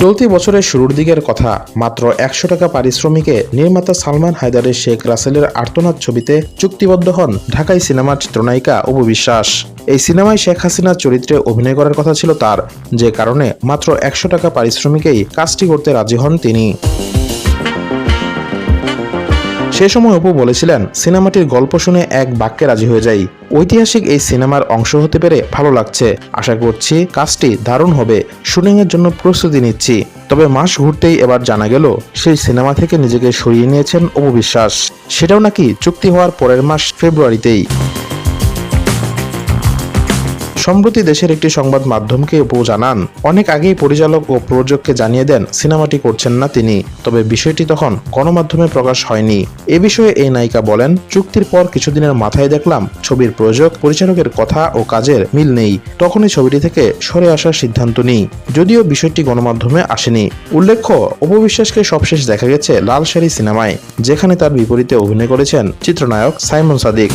চলতি বছরের শুরুর দিকের কথা, মাত্র একশো টাকা পারিশ্রমিকে নির্মাতা সালমান হায়দারের শেখ রাসেলের আর্তনাদ ছবিতে চুক্তিবদ্ধ হন ঢাকাই সিনেমার চিত্রনায়িকা অপু বিশ্বাস। এই সিনেমায় শেখ হাসিনার চরিত্রে অভিনয় করার কথা ছিল তার, যে কারণে মাত্র একশো টাকা পারিশ্রমিকেই কাজটি করতে রাজি হন তিনি। সে সময় অপু বলেছিলেন, সিনেমাটির গল্প শুনে এক বাক্যে রাজি হয়ে যাই। ঐতিহাসিক এই সিনেমার অংশ হতে পেরে ভালো লাগছে। আশা করছি কাজটি দারুণ হবে। শুটিংয়ের জন্য প্রস্তুতি নিচ্ছি। তবে মাস ঘুরতেই এবার জানা গেল, সেই সিনেমা থেকে নিজেকে সরিয়ে নিয়েছেন অপু বিশ্বাস। সেটাও নাকি চুক্তি হওয়ার পরের মাস ফেব্রুয়ারিতেই। সম্প্রতি দেশের একটি সংবাদ মাধ্যমকে অপু জানান, অনেক আগেই পরিচালক ও প্রযোজককে জানিয়ে দেন, সিনেমাটি করছেন না তিনি। তবে বিষয়টি তখন গণমাধ্যমে প্রকাশ হয়নি। এ বিষয়ে এই নায়িকা বলেন, চুক্তির পর কিছুদিনের মাথায় দেখলাম, ছবির প্রযোজক, পরিচালকের কথা ও কাজের মিল নেই। তখনই ছবিটি থেকে সরে আসার সিদ্ধান্ত নিই। যদিও বিষয়টি গণমাধ্যমে আসেনি। উল্লেখ্য, অপবিশ্বাসকে সবশেষ দেখা গেছে লাল শাড়ি সিনেমায়, যেখানে তার বিপরীতে অভিনয় করেছেন চিত্রনায়ক সাইমন সাদিক।